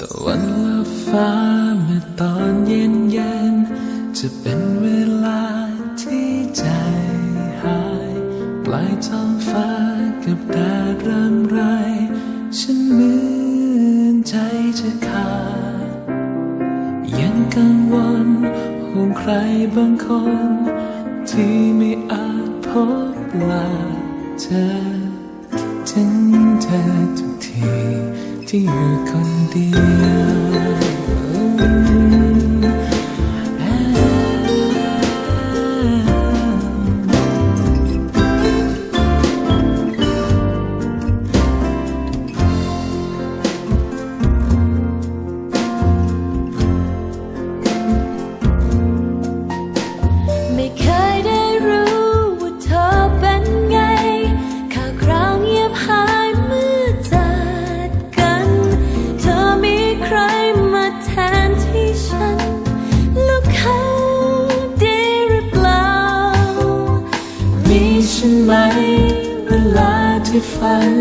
ตะวันลับฟ้าเมื่อตอนเย็นเย็นจะเป็นเวลาที่ใจหายปลายท้องฟ้ากับแดดรำไร ฉันเหมือนใจจะขาด ยังกังวลห่วงใครบางคน ที่ไม่อาจพบลาเธอถึงเธอทุกทีที่อยู่ ค ลาที่ฝัน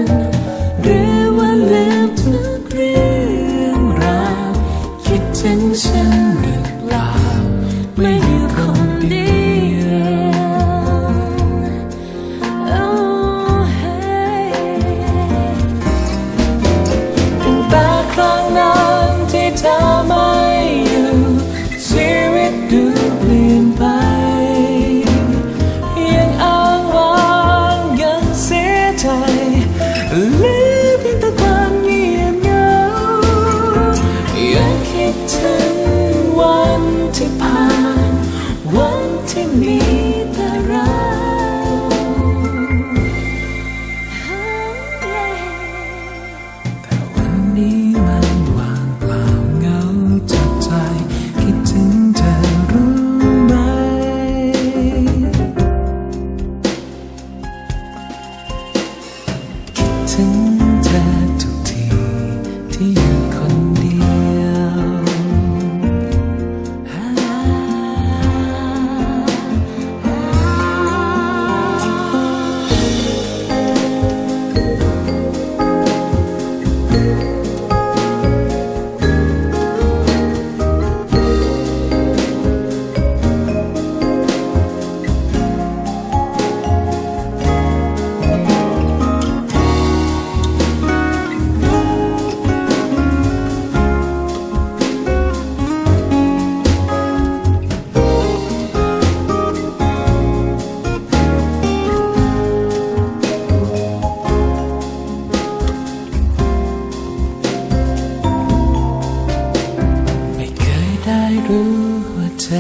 หรือว่าลืมทุกเรื่องราวคิดถึงฉันหรือเปล่าไม่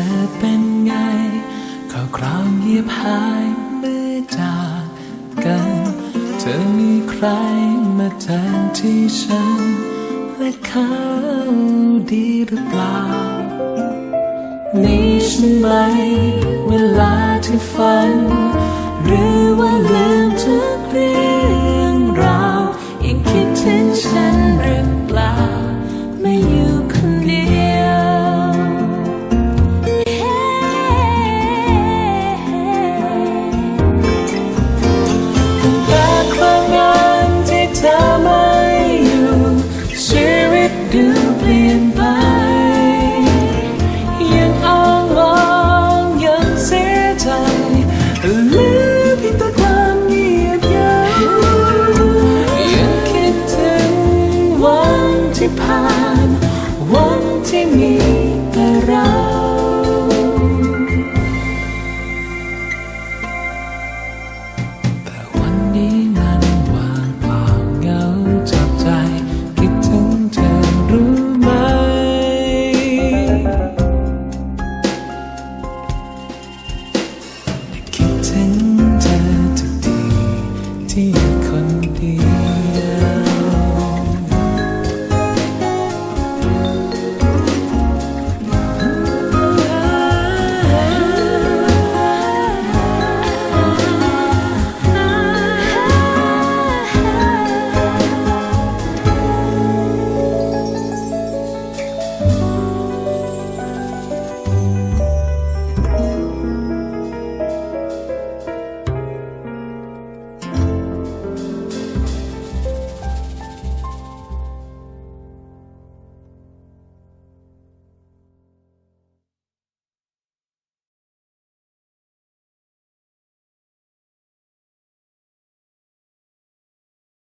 เธอเป็นไงข่าวคราวเงียบหายเมื่อจากกัน เธอมีใครมาแทนที่ฉัน และเขาดีหรือเปล่า นี่ใช่ไหม เวลาที่ฝัน หรือว่า